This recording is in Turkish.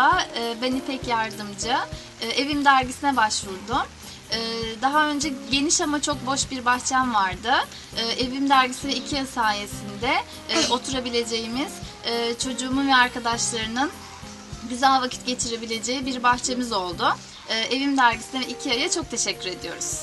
E, ben İpek yardımcı e, Evim dergisine başvurdum. E, daha önce geniş ama çok boş bir bahçem vardı. Evim dergisi ve IKEA sayesinde oturabileceğimiz, çocuğumun ve arkadaşlarının güzel vakit geçirebileceği bir bahçemiz oldu. Evim dergisine ve IKEA'ya çok teşekkür ediyoruz.